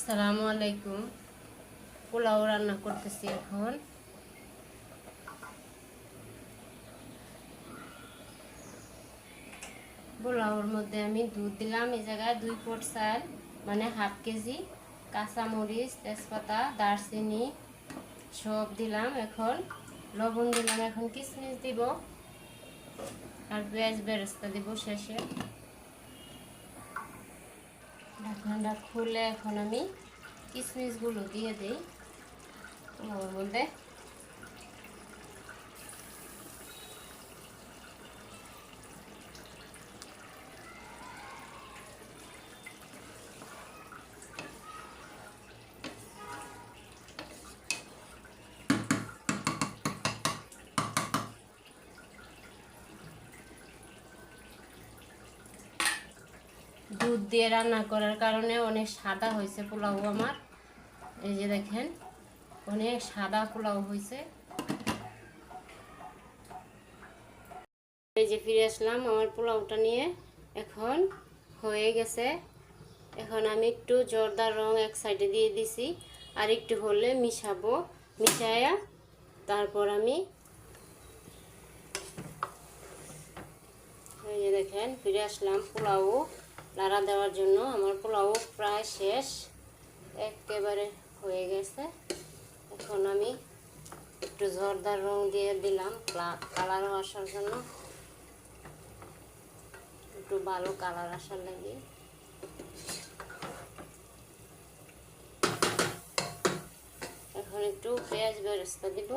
আসসালামু আলাইকুম। পোলাও রান্না করতেছি এখন। পোলাওর মধ্যে আমি দুধ দিলাম, এই জায়গায় দুই পোট চাল মানে হাফ কেজি, কাঁচামরিচ, তেজপাতা, দারচিনি সব দিলাম এখন। লবণ দিলাম এখন কিশমিশ দিব। আর পেঁয়াজ বেরেস্তা দিব শেষে। ঢাকনাটা খুলে এখন আমি কিশমিশগুলো দিয়ে দিই। মধ্যে দুধ দিয়ে রান্না করার কারণে অনেক সাদা হয়েছে পোলাও আমার। এই যে দেখেন, অনেক সাদা পোলাও হয়েছে। এই যে ফিরে আসলাম আমার পোলাওটা নিয়ে। এখন হয়ে গেছে। এখন আমি একটু জর্দার রং এক সাইডে দিয়ে দিছি, আর একটু হলে মিশাবো। মিশায়া তারপর আমি এই যে দেখেন, ফিরে আসলাম পোলাও। নাড়া দেওয়ার জন্য আমার পোলাও প্রায় শেষ। একেবারে হয়ে গেছে। এখন আমি একটু জর্দার রং দিয়ে দিলাম। কালার আসার জন্য। একটু ভালো কালার আসার লাগে। এখন একটু পেঁয়াজ বেরেস্তা দিব।